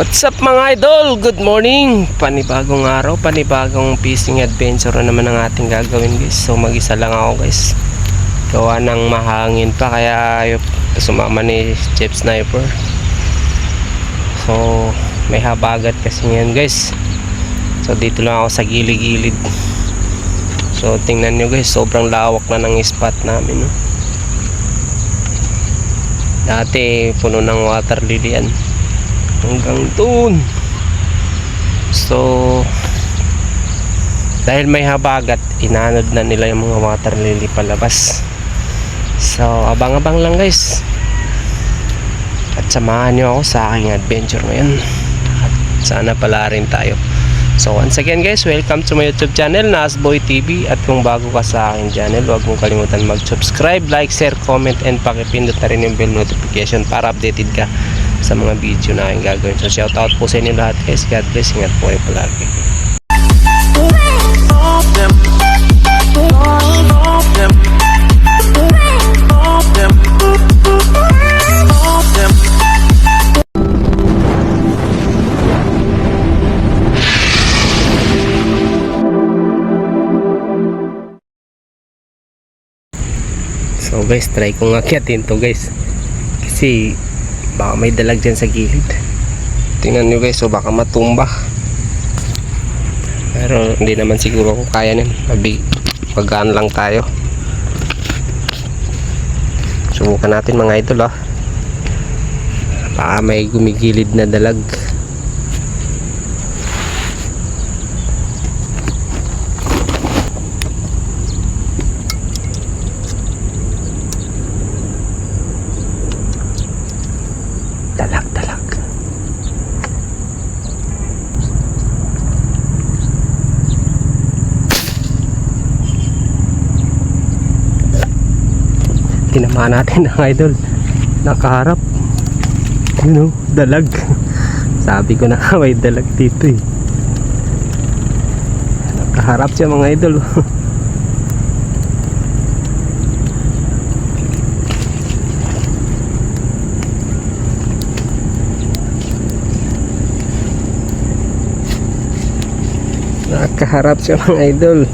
What's up mga idol? Good morning! Panibagong araw, panibagong fishing adventure na naman ang ating gagawin guys. So mag-isa lang ako guys. Gawa ng mahangin pa kaya sumama ni Chef Sniper. So may habagat kasi ngayon guys. So dito lang ako sa gilid-gilid. So tingnan nyo guys, sobrang lawak na ng spot namin. No? Dati puno ng water lily yan hanggang doon so dahil may habagat inanod na nila yung mga water lily palabas. So abang abang lang guys. At samahan nyo ako sa aking adventure ngayon. At sana pala rin tayo. So once again guys welcome to my youtube channel Nasboy TV at kung bago ka sa aking channel huwag mong kalimutan mag subscribe like, share, comment and pakipindot na rin yung bell notification para updated ka sa mga video na aking gagawin. So shout out po sa inyo lahat guys. God bless. Ingat po kayo palagi. So guys, try kong akyatin to guys. Kasi baka may dalag dyan sa gilid. Tingnan nyo guys, so baka matumba. Pero hindi naman siguro ko kaya nun. Mabig, magaan lang tayo. Subukan natin mga idol ah. Baka may gumigilid na. Dalag, dalag. Tinamaan natin ang idol. Nakaharap. Yun o, dalag. Sabi ko na may dalag dito eh. Nakaharap siya mga idol. Nakaharap siya mga idol.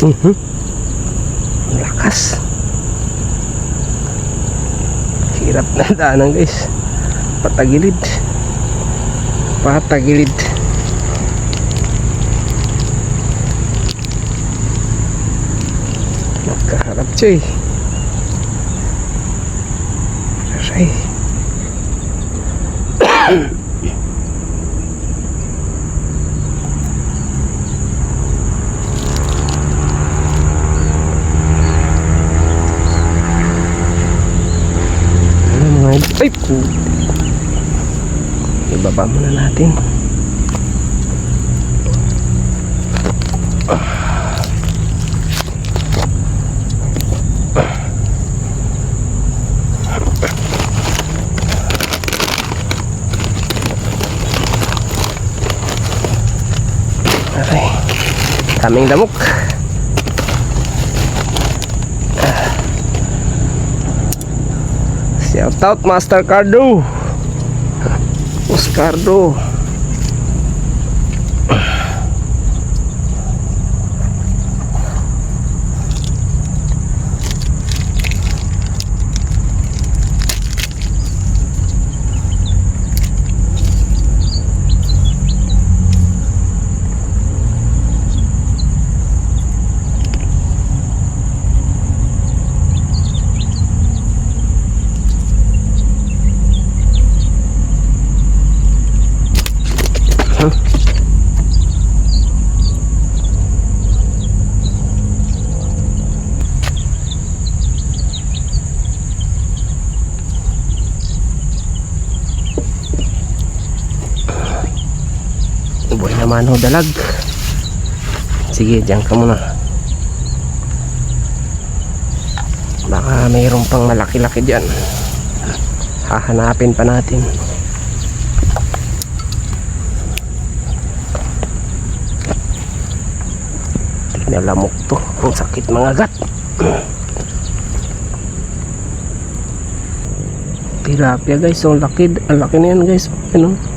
Mhm. Lakas. Hirap na daanan guys. Patagilid. Patagilid. Nakaharap siya eh. Aray. Ay. Ibaba muna natin. Aray. Daming lamok. Shout out Master Cardo. Oscardo. Naman ho dalag. Sige, diyan ka muna. Baka mayroon pang malaki-laki dyan. Hahanapin pa natin. Nalamok to. Ang sakit mga gat. Tilapia guys. So laki. Ang laki na yan guys. Ano?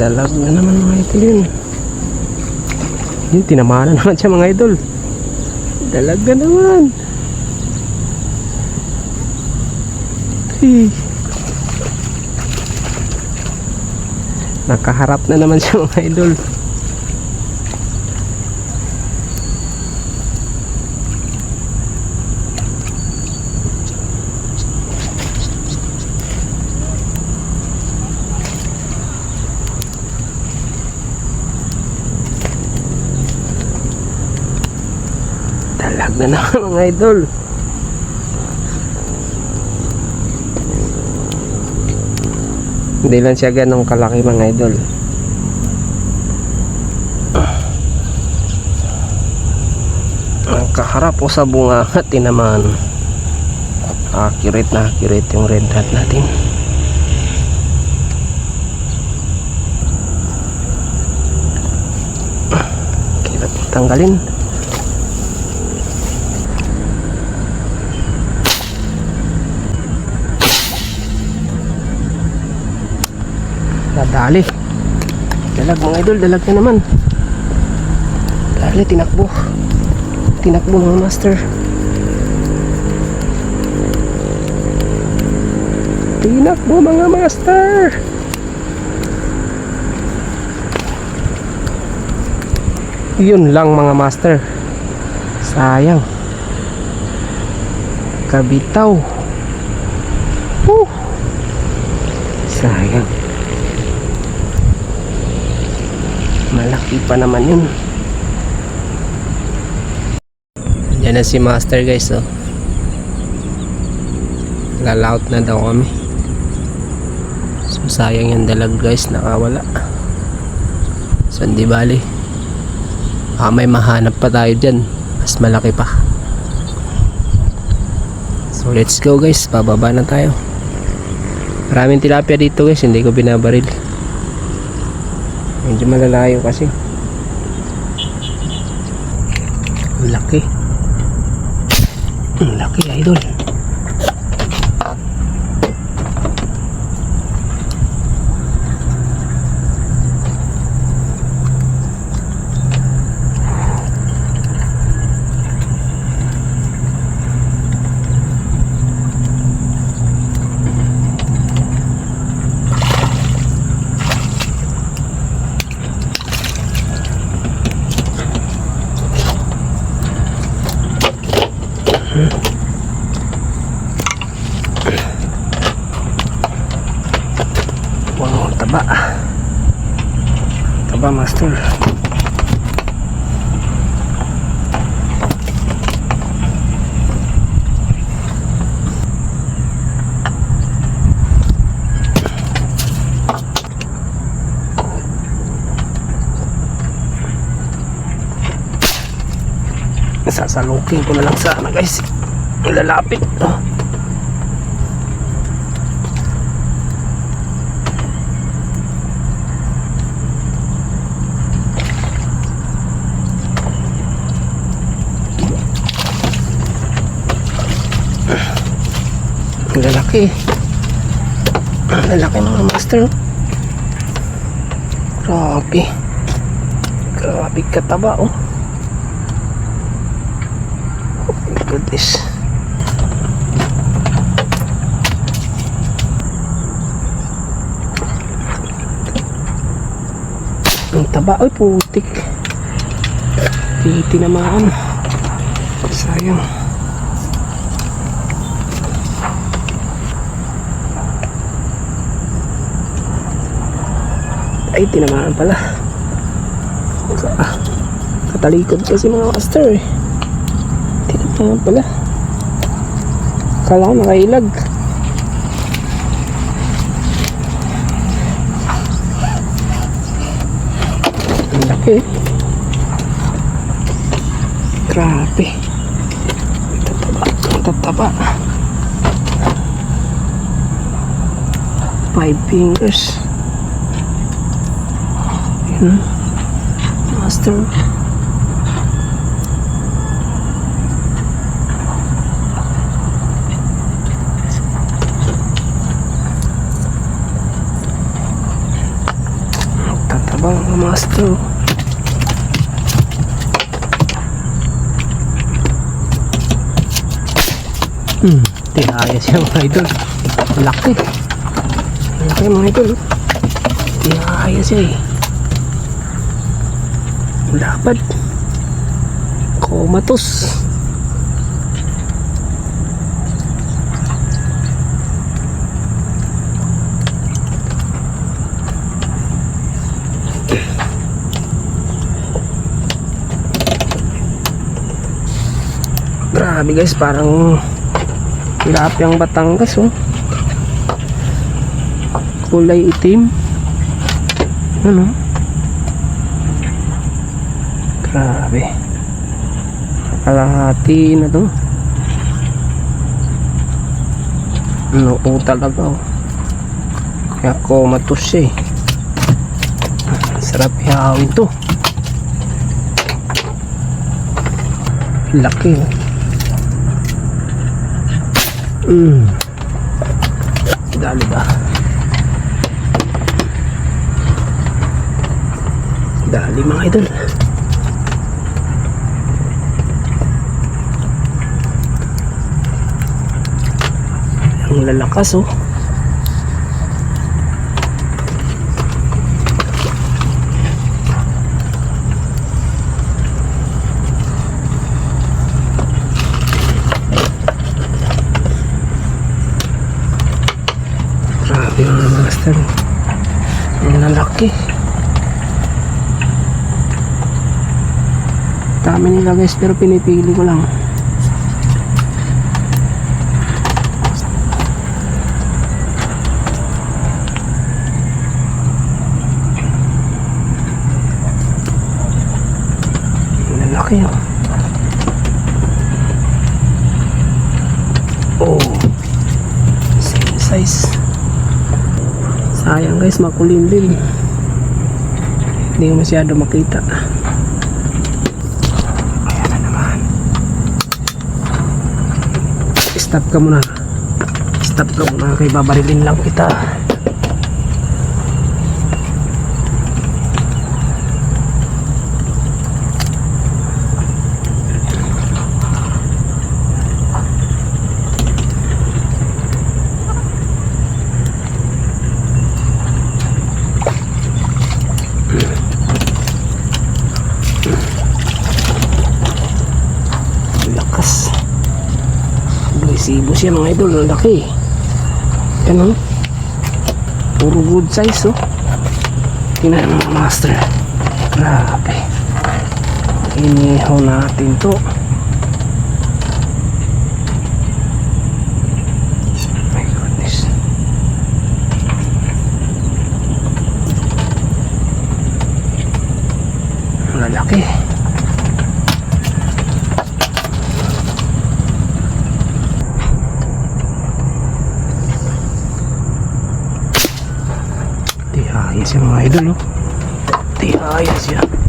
Dalag na naman mga idol yun. Yun, tinamaan na naman siya mga idol. Dalag na naman. Hey. Nakaharap na naman siya mga idol. Dalag na naman mga idol. Hindi lang siya ganong kalaki mga idol. Ang kaharap o sa bunga hati naman. Accurate na accurate yung red hat natin. Kirap tanggalin. Dadali. Dalag mga idol, dalag na naman. Dali, tinakbo. Tinakbo mga master. Tinakbo mga master. Yun lang mga master. Sayang. Kabitaw. Woo. Sayang. Malaki pa naman yun. Yan na si Master guys oh. Lalaut na daw kami. So sayang yung dalag guys nakawala. So hindi bali. Ah, may mahanap pa tayo dyan. Mas malaki pa. So let's go guys. Pababa na tayo. Maraming tilapia dito guys. Hindi ko binabaril. Medyo malalayo kasi. Laki. Laki, idol. Wow, taba. Taba, master. Sasalukin ko na lang sana guys. Lalapit. Oh. Ang lalaki. Mga master. Grabe. Grabe kataba oh. Oh my goodness. Ang taba. Ay putik. Di tinamaan. Sayang. Ay, tinamaan pala. Ah, katalikod kasi mga master eh. Tinamaan pala. Kala ko nakailag. Ang laki. Grabe. Ito to. tataba. Five fingers. Yun. Master. Tatabang mga master. Hmm, tihaya siya mga idol. Laki. Laki mga idol. Tihaya siya eh. Lapad. Komatos. Grabe guys, parang Tilapiyang Batangas oh. Kulay itim. Ano? Grabe. Kalahati na to. Po talaga oh. Kaya komatos siya eh. Sarap ihawin to. Laki oh. Mm. Dali ba? Dali mga idol. Ang lalakas oh. Grabe mga master. Ang lalaki. Dami nila guys pero pinipili ko lang. Oh. Oh. Same size. Sayang guys, makulimlim. Hindi ko masyado makita. Ayan na naman. Stop ka muna. Stop ka muna kay babarilin lang kita. Lakas. Agresibo siya mga idol. Ang laki. Yan o. Puro good size oh. Tingnan mga master. Grabe. Inihaw natin to. My. Tihaya siya mga idol oh. Tihaya siya.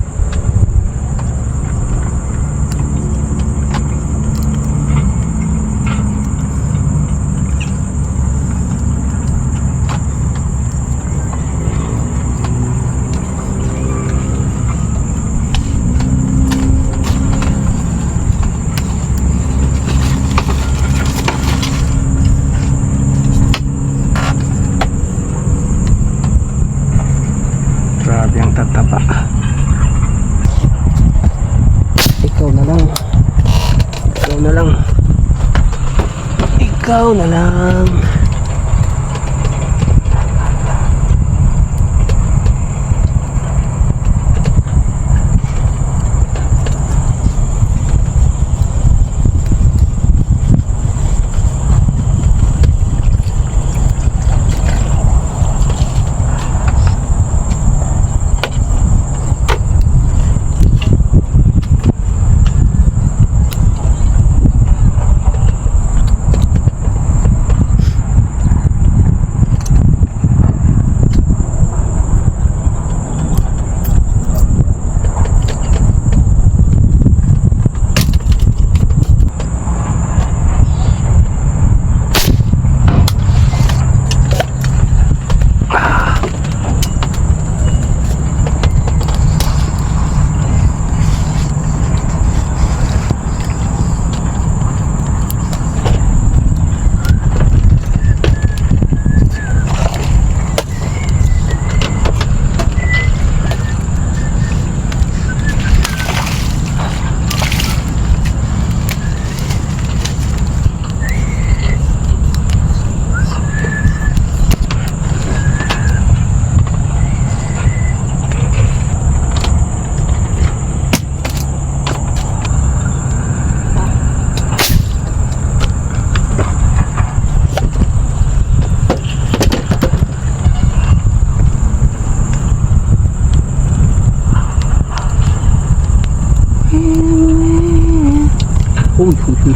Ikaw na.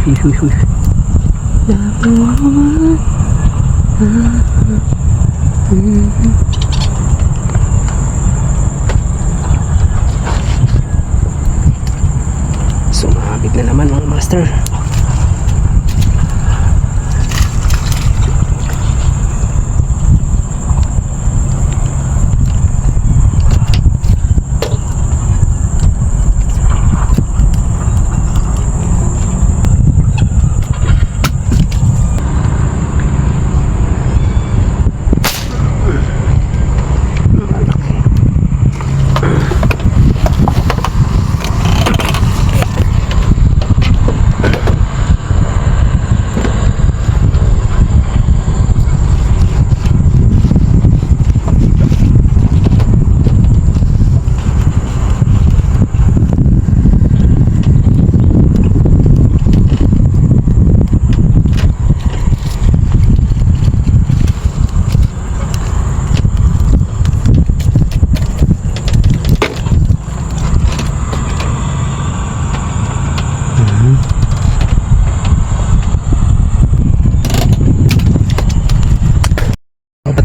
Huy, huy, huy, huy. Sumabit na naman mga master.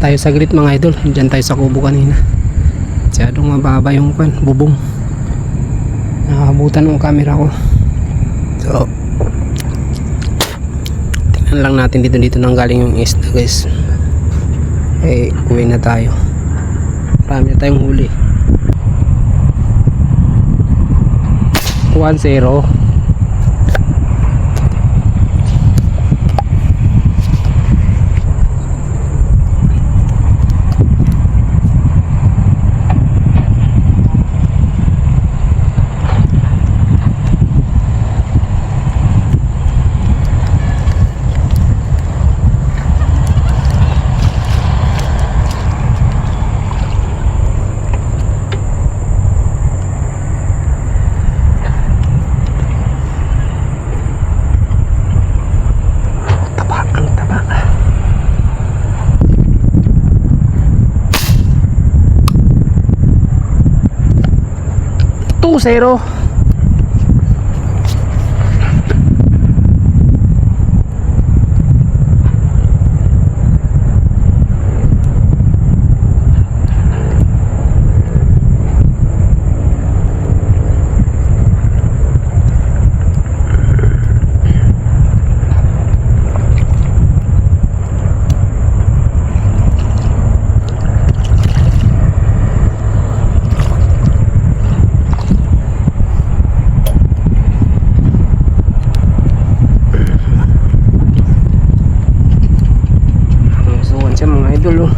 Pa tayo saglit mga idol. Diyan tayo sa kubo kanina. Masyadong mababa yung kan, bubong. Nakakabutan ng camera ko. So, tingnan lang natin dito dito nang galing yung isda guys. Eh, uwi na tayo. Marami na tayong huli. 1-0. Two zero. Suwan siya mga idol oh.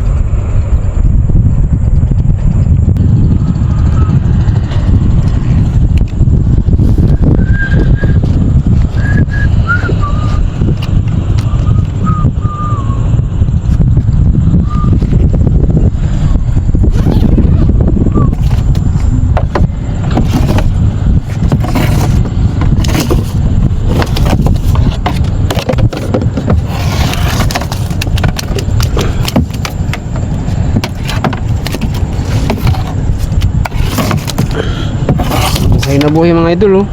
Masaya na buhay mga idol oh.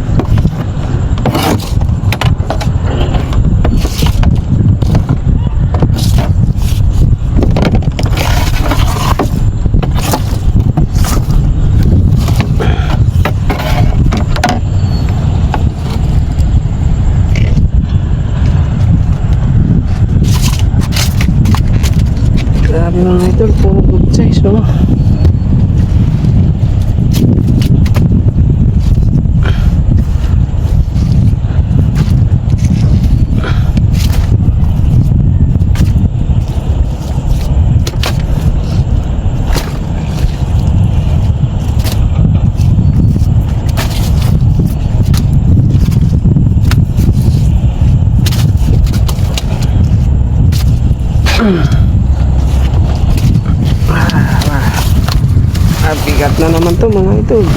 Grabe mga idol, puro good size oh. Ah, bigat na naman to mga idol.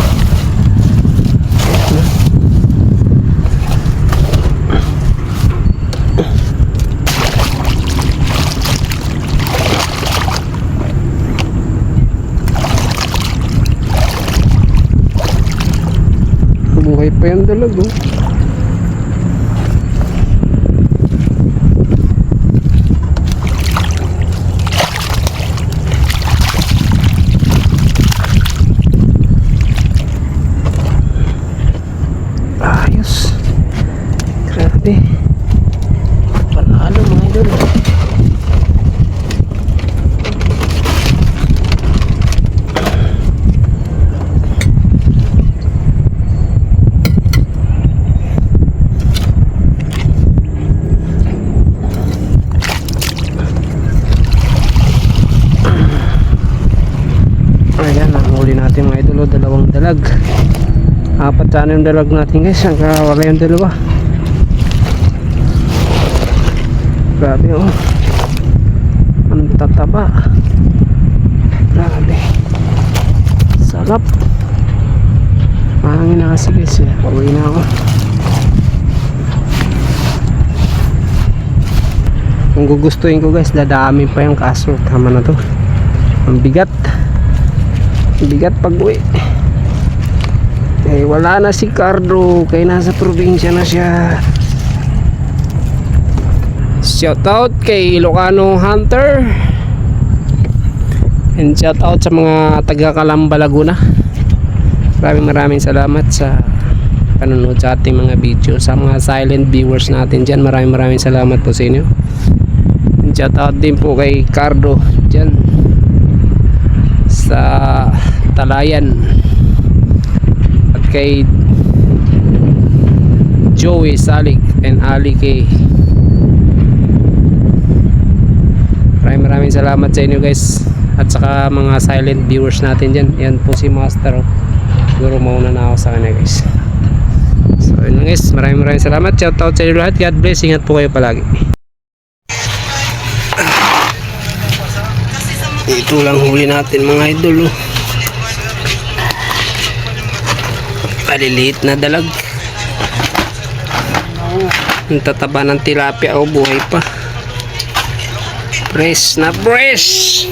Buhay pa yan dalag oh. Grabe. Panalo mga idol. Ayan, nahuli natin mga idol, oh, dalawang dalag. Apat sana yung dalag natin guys, hanggang wala yung dalawa. Grabe oh. Ang tataba? Grabe. Sarap. Mahangin na kasi guys eh. pauwi na ako. Kung gugustuhin ko guys dadami pa yung kaso. Tama na to. Ang bigat. Ang bigat pag uwi. Eh wala na si Cardo. Kaya nasa probinsya na siya shout out kay Ilocano Hunter. And shout out sa mga taga Calamba Laguna. Maraming maraming salamat sa panonood sa ating mga video sa mga silent viewers natin dyan. Maraming maraming salamat po sa inyo. And shout out din po kay Cardo dyan sa Talayan. At kay Joey Salig and Ali K maraming salamat sa inyo guys. At saka mga silent viewers natin dyan. Yan po si Master oh. siguro mauna na ako sa kanya guys. So yun lang guys. Maraming maraming salamat. Shout out sa inyo lahat. God bless. Ingat po kayo palagi. Ito lang huli natin mga idol oh. maliliit na dalag. Ang tataba ng tilapia o buhay pa fresh na fresh